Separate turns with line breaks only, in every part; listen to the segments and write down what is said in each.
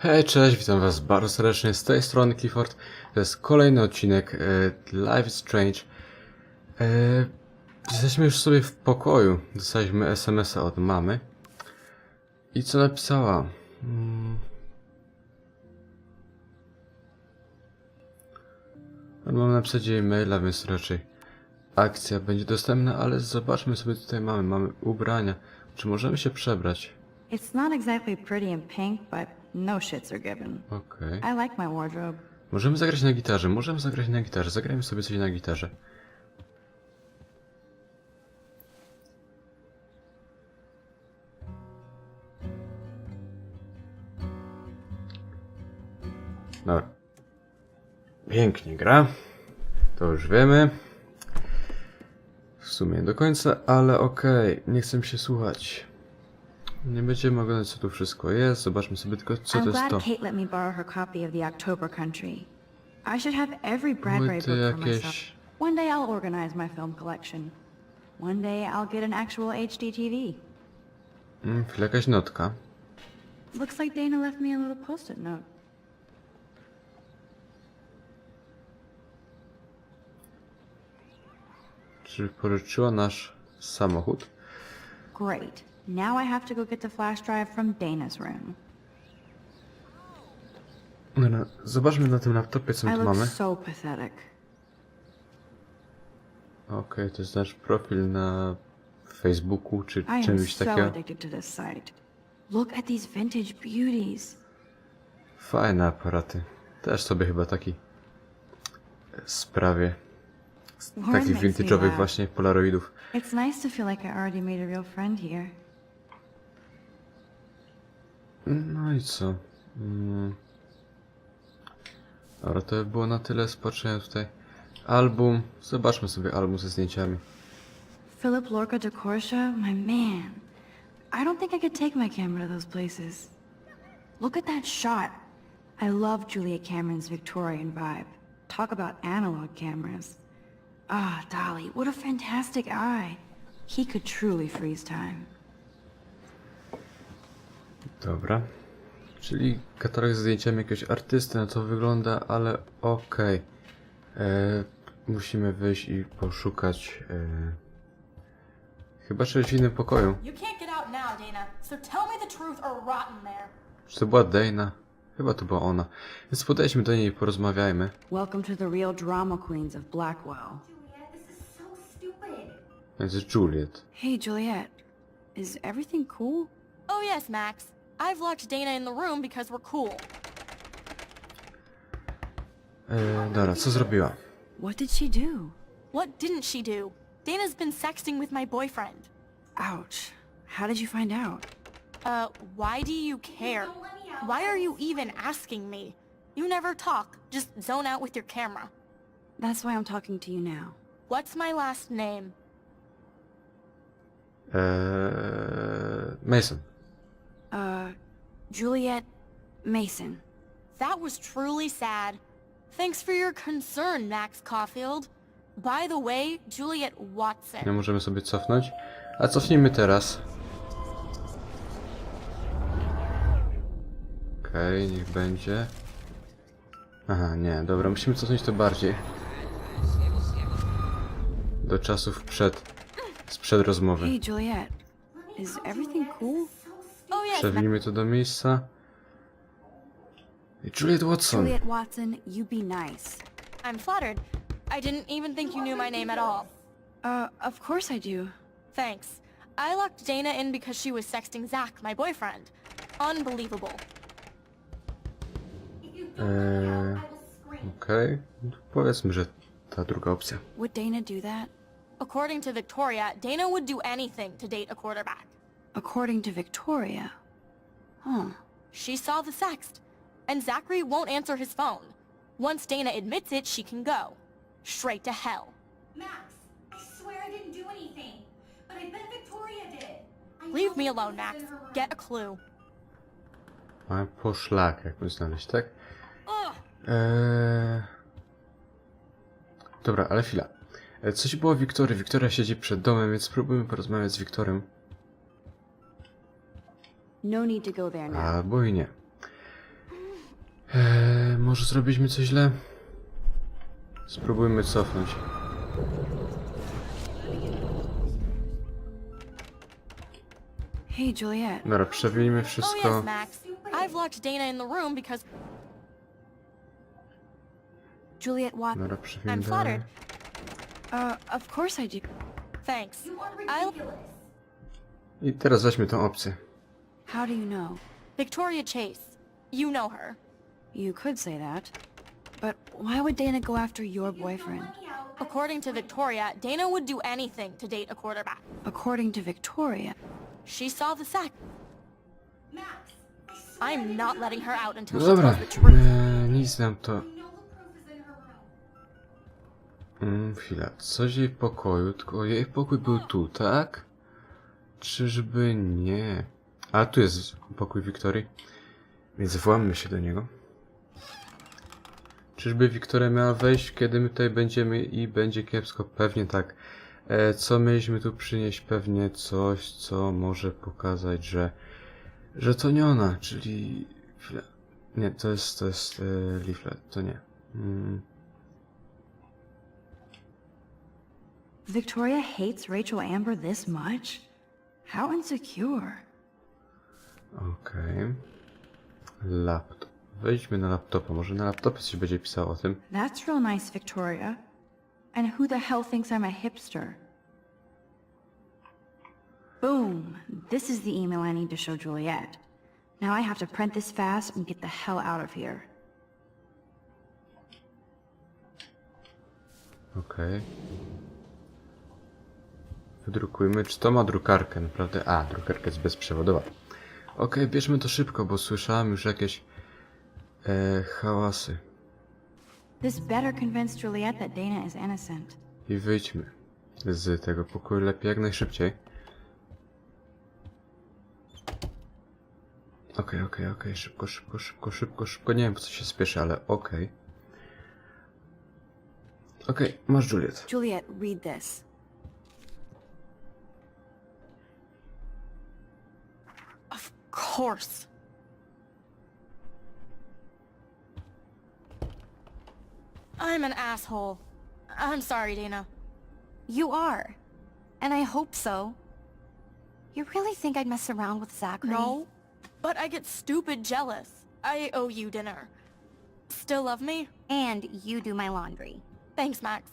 Hej, cześć, witam was bardzo serdecznie z tej strony Clifford. To jest kolejny odcinek e, Life is Strange. E, jesteśmy już sobie w pokoju. Dostaliśmy SMS-a od mamy. I co napisała? Hmm. Mam napisać jej maila, więc raczej akcja będzie dostępna, ale zobaczmy sobie tutaj mamy. Mamy ubrania. Czy możemy się przebrać?
It's not exactly pretty in pink, but no shits are given.
Okej.
I like my wardrobe.
Możemy zagrać na gitarze, możemy zagrać na gitarze, zagrajmy sobie coś na gitarze. Dobra. Pięknie gra. To już wiemy. W sumie do końca, ale okej, nie chcę mi się słuchać. Nie będziemy oglądać co tu wszystko jest, zobaczmy sobie tylko co
I'm
to jest
glad
to.
Kate let me borrow her copy of the October Country. I should have every Bradbury book for myself.
jakieś.
One day I'll organize my film collection. One day I'll get an actual HD TV.
Mm, chwila, jakaś notka.
Looks like Dana left me a little post-it note.
Czy pożyczyła nasz samochód?
Great. Now I have to go get the flash drive from Dana's room.
No, no, zobaczmy na tym laptopie, co my
I
tu
look
mamy.
so pathetic.
Okej, to jest nasz profil na Facebooku, czy
I am
czymś
so
takiego.
addicted to this site. Look at these vintage beauties.
Fajne aparaty. Też sobie chyba taki sprawie. Z
Warren
takich
makes me
vintage'owych
laugh.
właśnie polaroidów.
It's nice to feel like I already made a real friend here.
No i co? Mm. Dobra, to by było na tyle z patrzenia tutaj. Album. Zobaczmy sobie album ze zdjęciami.
Philip Lorca de Corsia, my man. I don't think I could take my camera to those places. Look at that shot. I love Julia Cameron's Victorian vibe. Talk about analog cameras. Ah, Dolly, what a fantastic eye. He could truly freeze time.
Dobra. Czyli katalog ze zdjęciami jakiegoś artysty, na co wygląda, ale okej. E, Musimy wyjść i poszukać. E, chyba czegoś w innym pokoju. Czy to była Dana? Chyba to była ona. Więc podejdźmy do niej i porozmawiajmy.
Welcome to the real drama queens of Blackwell.
Juliet, this is so stupid.
Więc jest Juliet.
Hey, Juliet. Is everything cool?
Oh yes, Max. I've locked Dana in the room because we're cool.
E, dobra, co zrobiła?
What did she do?
What didn't she do? Dana's been sexting with my boyfriend.
Ouch. How did you find out?
Uh, why do you care? Why are you even asking me? You never talk, just zone out with your camera.
That's why I'm talking to you now.
What's my last name?
Uh, Mason.
Uh, Juliet Mason.
That was truly sad. Thanks for your concern, Max Caulfield. By the way, Juliet Watson.
Nie możemy sobie cofnąć. A cofnijmy teraz. Okej, niech będzie. Aha, nie, dobra, musimy cofnąć to bardziej. Do czasów przed. sprzed rozmowy.
Hey, Juliet. Is everything cool?
Oh yes, Max.
Przewijmy to do miejsca. I Juliet Watson.
Juliet Watson, you be nice.
I'm flattered. I didn't even think you knew my name at all.
Uh, of course I do.
Thanks. I locked Dana in because she was sexting Zach, my boyfriend. Unbelievable.
Eee, Okej, powiedzmy, że ta druga opcja.
Would Dana do that?
According to Victoria, Dana would do anything to date a quarterback.
According to Victoria. Huh.
She saw the sext, and Zachary won't answer his phone. Once Dana admits it, she can go. Straight to hell.
Max, I swear I didn't do anything. But I bet Victoria did. I
Leave me alone, Max. Get a clue.
Mamy poszlak, jakby znaleźć, tak? Eee... Dobra, ale chwila. E, Coś było o Wiktorii. Wiktoria siedzi przed domem, więc spróbujmy porozmawiać z Wiktorią.
No need to go there now.
Albo i nie. Eee, może zrobiliśmy coś źle? Spróbujmy cofnąć.
Hey, Juliet.
Dobra, przewinijmy
Oh
wszystko.
yes, Max. I've locked Dana in the room because
Juliet?
Dobra,
I'm flattered.
Uh, of course I do.
Thanks. I'll...
ridiculous.
I teraz weźmy tą opcję.
How do you know?
Victoria Chase. You know her.
You could say that. But why would Dana go after your
You
boyfriend?
According to Victoria, Dana would do anything to date a quarterback.
According to Victoria.
She saw the sack. I'm not letting her out until
No
she
dobra,
tells the truth.
eee, nic nam to... Mm, chwila, coś jej pokoju, tylko jej pokój był tu, tak? Czyżby nie? A tu jest pokój Wiktorii, więc włammy się do niego. Czyżby Wiktoria miała wejść, kiedy my tutaj będziemy i będzie kiepsko? Pewnie tak. E, co mieliśmy tu przynieść? Pewnie coś, co może pokazać, że, że to nie ona, czyli... Nie, to jest, to jest e, leaflet, to nie. Mm.
Victoria hates Rachel Amber this much? How insecure.
Okej. Laptop. Wejdźmy na laptopa. Może na laptopie coś będzie pisało o tym.
That's real nice, Victoria. And who the hell thinks I'm a hipster? Boom! This is the email I need to show Juliet. Now I have to print this fast and get the hell out of here.
Okej. Wydrukujmy. Czy to ma drukarkę? Naprawdę? A, drukarka jest bezprzewodowa. Okej, bierzmy to szybko, bo słyszałem już jakieś e, hałasy.
This better convince Juliet that Dana is innocent.
I wyjdźmy z tego pokoju lepiej jak najszybciej. Okej, okej, okej, szybko, szybko, szybko, szybko, szybko. Nie wiem po co się spieszy, ale okej. Okej, masz Juliet.
Juliet, read this.
Course. I'm an asshole. I'm sorry, Dana.
You are. And I hope so. You really think I'd mess around with Zachary?
No, but I get stupid jealous. I owe you dinner. Still love me?
And you do my laundry.
Thanks, Max.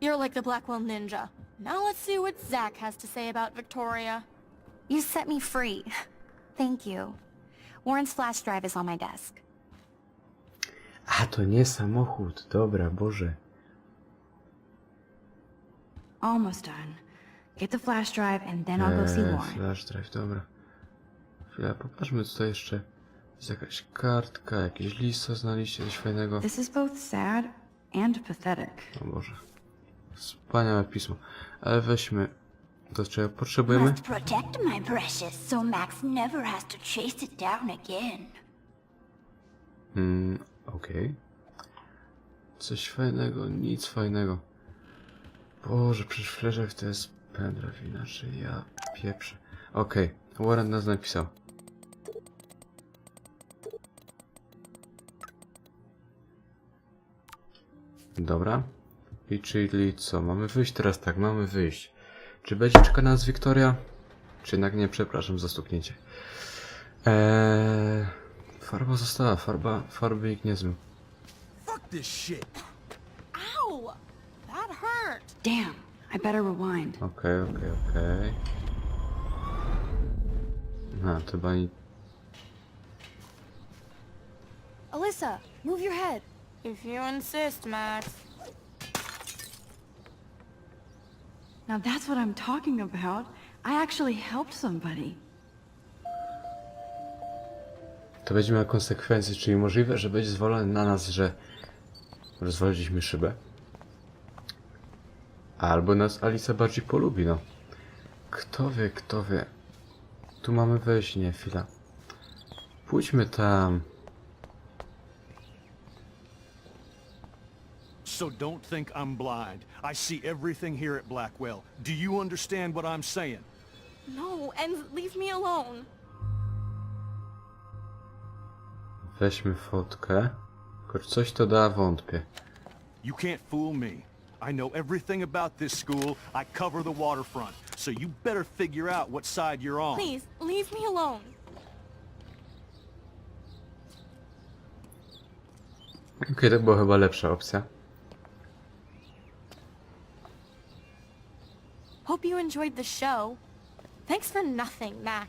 You're like the Blackwell Ninja. Now let's see what Zach has to say about Victoria.
You set me free. Thank you. Warren's flash drive is on my desk.
A, to nie samochód. Dobra, Boże.
Almost done. Get the flash drive and then I'll go see
Eee,
Warren.
flash drive, dobra. Chwila, popatrzmy tutaj jeszcze. Jest jakaś kartka, jakiś list, co znaliście, coś fajnego.
This is both sad and pathetic.
O Boże. Wspaniałe pismo. Ale weźmy do czego potrzebujemy.
Must protect my precious so Max never has to chase it down again.
Mm, okej. Coś fajnego, nic fajnego. Boże, przecież fleszek to jest pendrive, inaczej ja pieprzę. Okej, Warren nas napisał. Dobra. I czyli co? Mamy wyjść teraz? Tak, mamy wyjść. Czy będzie czeka nas Wiktoria? Czy jednak nie? Przepraszam za stuknięcie. Eee, farba została, farba, farby ich nie zmył.
Fuck this shit.
Ow! That hurt!
Damn, I better rewind.
Okej, okej, okej. A, to chyba nie...
Alyssa, move your head.
If you insist, Max.
Now that's what I'm talking about. I actually helped somebody.
To będzie miało konsekwencje, czyli możliwe, że będzie zwolony na nas, że rozwaliliśmy szybę. Albo nas Alicja bardziej polubi, no. Kto wie, kto wie. Tu mamy wejść, nie, chwila. Pójdźmy tam.
So don't think I'm blind. I see everything here at Blackwell. Do you understand what I'm saying?
No, and leave me alone.
Weźmy fotkę. Tylko coś to da, wątpię.
You can't fool me. I know everything about this school. I cover the waterfront. So you better figure out what side you're on.
Please, leave me alone.
Okej, to była chyba lepsza opcja.
You enjoyed the show. Thanks for nothing, Max.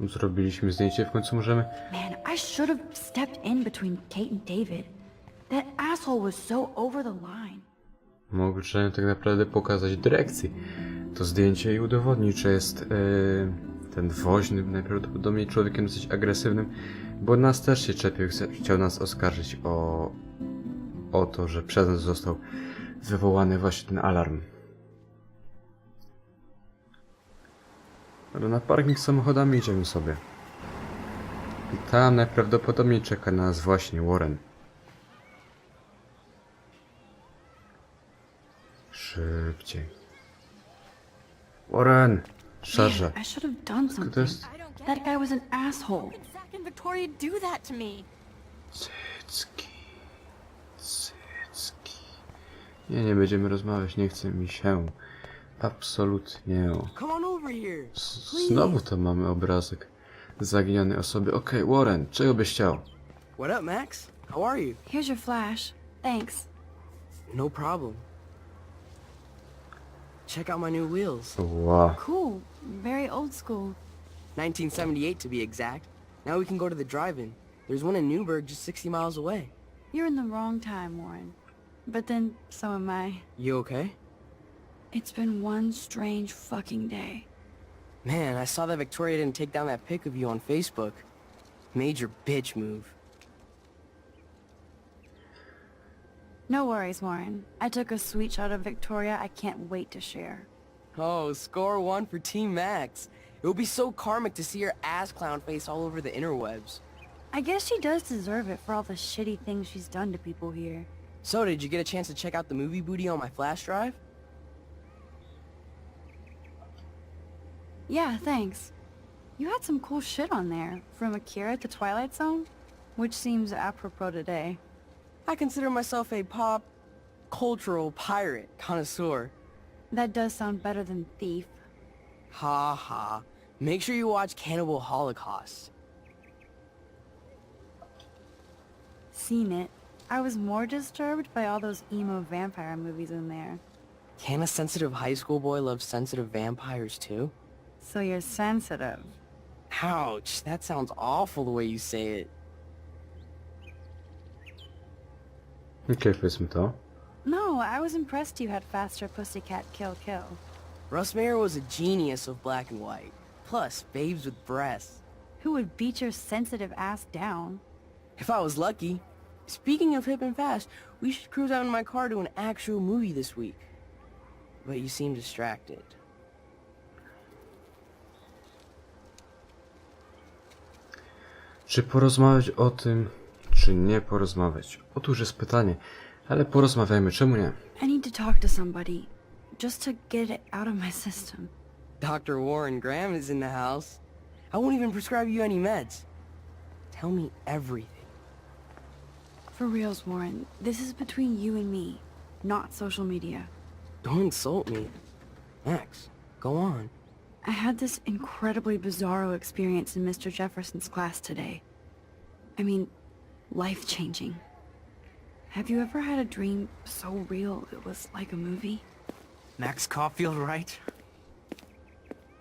Zrobiliśmy zdjęcie, w końcu możemy...
Man, I should have stepped in between Kate and David. That asshole was so over the line.
Możemy tak naprawdę pokazać dyrekcji to zdjęcie i udowodnić, że jest yy, ten woźny najprawdopodobniej człowiekiem dosyć agresywnym, bo nas też się czepił, chciał nas oskarżyć o, o to, że przez nas został wywołany właśnie ten alarm. Ale na parking z samochodami idziemy sobie. I tam najprawdopodobniej czeka nas właśnie Warren. Szybciej. Warren! Szarża.
I should have done
To
something.
jest
I don't get
That
it.
guy was an asshole.
How did Zach and Victoria do that to me?
cycki. Cycki. Nie, nie będziemy rozmawiać, nie chce mi się. Absolutnie. S- Znowu to mamy obrazek zaginionej osoby. Okej, Warren, czego byś chciał?
What up, Max? How are you?
Here's your flash. Thanks.
No problem. Check out my new wheels.
Wow.
Cool. Very old school.
1978 to be exact. Now we can go to the drive-in. There's one in Newburgh just 60 miles away.
You're in the wrong time, Warren. But then, so am I.
You okay?
It's been one strange fucking day.
Man, I saw that Victoria didn't take down that pic of you on Facebook. Major bitch move.
No worries, Warren. I took a sweet shot of Victoria I can't wait to share.
Oh, score one for Team Max. It would be so karmic to see her ass clown face all over the interwebs.
I guess she does deserve it for all the shitty things she's done to people here.
So, did you get a chance to check out the movie booty on my flash drive?
Yeah, thanks. You had some cool shit on there, from Akira to Twilight Zone, which seems apropos today.
I consider myself a pop cultural pirate connoisseur.
That does sound better than thief.
Ha ha. Make sure you watch Cannibal Holocaust.
Seen it. I was more disturbed by all those emo vampire movies in there.
Can a sensitive high school boy love sensitive vampires too?
So you're sensitive.
Ouch, that sounds awful the way you say it.
Okej, powiedzmy to.
No, I was impressed you had faster Pussycat Kill Kill.
Russ Mayer was a genius of black and white. Plus, babes with breasts.
Who would beat your sensitive ass down?
If I was lucky. Speaking of hip and fast, we should cruise out in my car to an actual movie this week. But you seem distracted.
Czy porozmawiać o tym, czy nie porozmawiać? Otóż jest pytanie, ale porozmawiajmy, czemu nie?
I need to talk to somebody. Just to get it out of my system.
Dr. Warren Graham is in the house. I won't even prescribe you any meds. Tell me everything.
For reals, Warren, this is between you and me, not social media.
Don't insult me. Max, go on.
I had this incredibly bizarro experience in Mr. Jefferson's class today. I mean, life-changing. Have you ever had a dream so real it was like a movie?
Max Caulfield, right?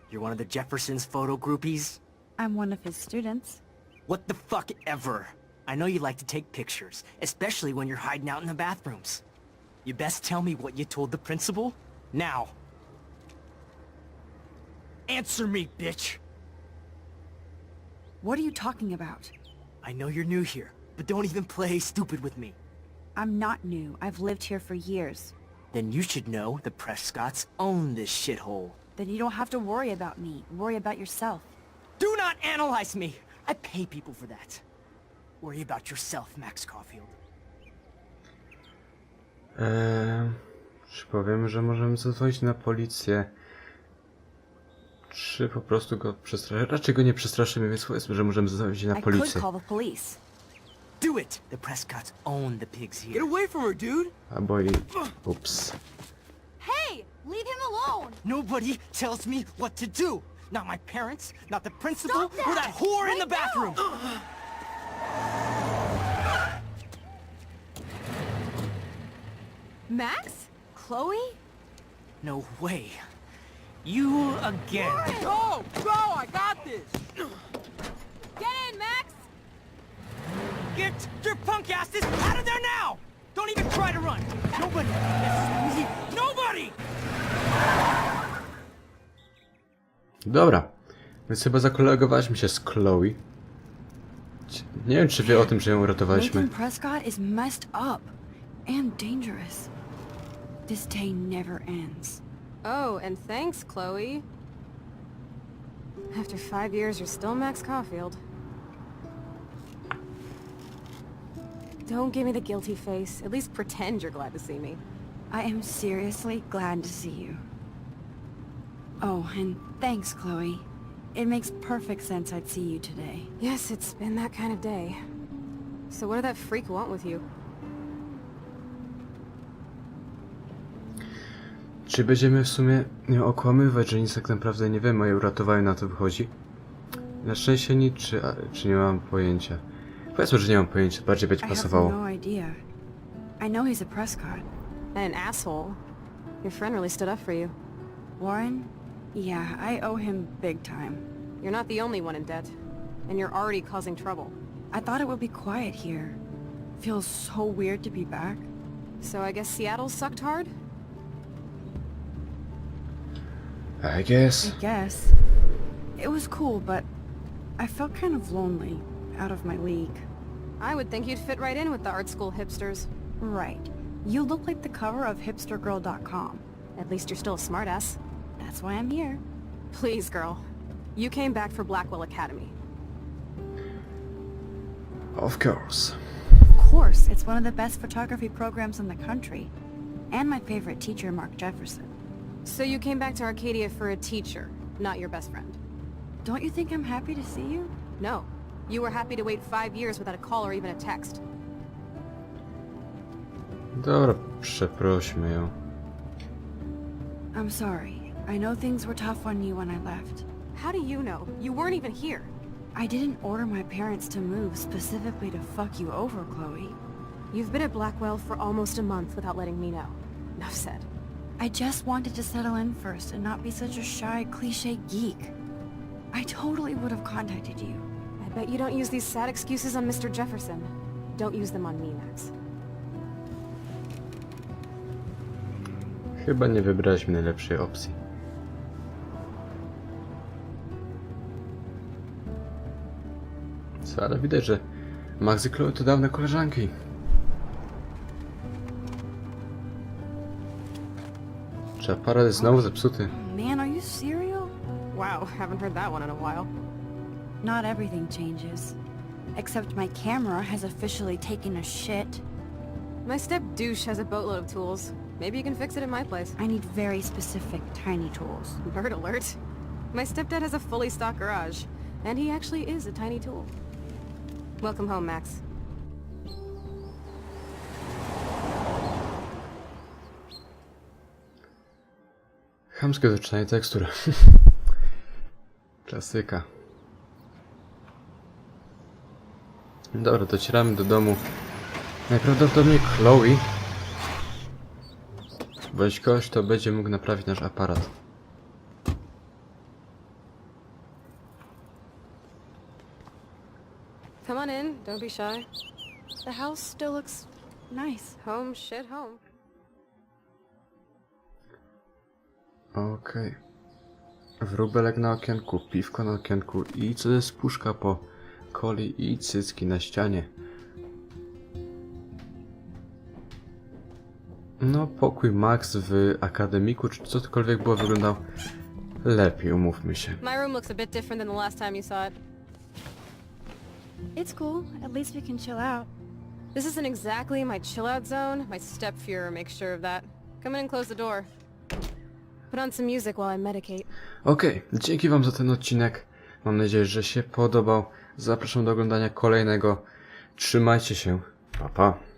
You're one of the Jefferson's photo groupies?
I'm one of his students.
What the fuck ever? I know you like to take pictures, especially when you're hiding out in the bathrooms. You best tell me what you told the principal? Now. Answer me, bitch!
What are you talking about?
I know you're new here, but don't even play stupid with me.
I'm not new. I've lived here for years.
Then you should know the Prescotts own this shithole.
Then you don't have to worry about me. Worry about yourself.
Do not analyze me! I pay people for that. Worry about yourself, Max Caulfield.
Eee, czy powiem, że możemy zadzwonić na policję? Czy po prostu go przestraszymy? Raczej go nie przestraszymy, więc powiedzmy, że możemy zostawić na
I could
policję.
call the police.
Do it! The Prescotts own the pigs
Get
here.
away from her, dude!
Albo i... Ups.
Hey, leave him alone!
Nobody tells me what to do! Not my parents, not the principal,
Stop that!
or that whore in the
Right now!
bathroom!
Max? Chloe?
No way. You again.
Go! Oh, Go! I got this!
Get in, Max!
Get your punk asses out of there now! Don't even try to run! Nobody! Nobody!
Dobra. Więc chyba zakolegowaliśmy się z Chloe. Nie wiem, czy wie o tym, że ją uratowaliśmy.
Nathan Prescott is messed up and dangerous. This day never ends.
Oh, and thanks, Chloe. After five years, you're still Max Caulfield. Don't give me the guilty face. At least pretend you're glad to see me.
I am seriously glad to see you. Oh, and thanks, Chloe. It makes perfect sense I'd see you today.
Yes, it's been that kind of day. So what did that freak want with you?
Czy będziemy w sumie ją okłamywać, że nic tak naprawdę nie wiemy, a ją uratowali, na to wychodzi? Na szczęście nic, czy, a- czy nie mam pojęcia. Powiedzmy, że nie mam pojęcia, bardziej będzie pasowało.
no. I know he's a Prescott.
And an asshole. Your friend really stood up for you.
Warren? Yeah, I owe him big time.
You're not the only one in debt. And you're already causing trouble.
I thought it would be quiet here. Feels so weird to be back.
So I guess Seattle sucked hard?
I guess.
I guess. It was cool, but I felt kind of lonely, out of my league.
I would think you'd fit right in with the art school hipsters.
Right. You look like the cover of hipstergirl.com.
At least you're still a smartass.
That's why I'm here.
Please, girl. You came back for Blackwell Academy.
Of course.
Of course, it's one of the best photography programs in the country. And my favorite teacher, Mark Jefferson.
So you came back to Arcadia for a teacher, not your best friend.
Don't you think I'm happy to see you?
No. You were happy to wait five years without a call or even a text.
Dobra, przeprośmy ją.
I'm sorry. I know things were tough on you when I left.
How do you know? You weren't even here.
I didn't order my parents to move specifically to fuck you over, Chloe.
You've been at Blackwell for almost a month without letting me know. Enough said.
I just wanted to settle in first and not be such a shy, cliche geek. I totally would have contacted you.
I bet you don't use these sad excuses on Mr. Jefferson. Don't use them on me, Max.
Chyba nie wybraliśmy najlepszej opcji. Co, ale widać, że Max i Chloe to dawne koleżanki. Czy aparat jest znowu zepsuty?
Man, are you serial?
Wow, haven't heard that one in a while.
Not everything changes. Except my camera has officially taken a shit.
My step douche has a boatload of tools. Maybe you can fix it in my place.
I need very specific tiny tools.
Bird alert. My stepdad has a fully stocked garage, and he actually is a tiny tool. Welcome home, Max.
Chamskie doczytanie tekstur. Klasyka. Dobra, docieramy do domu. Najprawdopodobniej Chloe. Bądź ktoś, kto będzie mógł naprawić nasz aparat.
Come on in, don't be shy.
The house still looks nice.
Home, shit, home.
Okej. Wróbelek na okienku, piwko na okienku i co jest puszka po coli i cycki na ścianie. No, pokój Max w akademiku, czy cokolwiek było, wyglądał lepiej, umówmy się.
My room looks a bit different than the last time you saw it.
It's cool. At least we can chill out.
This isn't exactly my chill out zone. My stepfuhrer makes sure of that. Come in and close the door. Put on
dzięki wam za ten odcinek. Mam nadzieję, że się podobał. Zapraszam do oglądania kolejnego. Trzymajcie się. Pa, pa.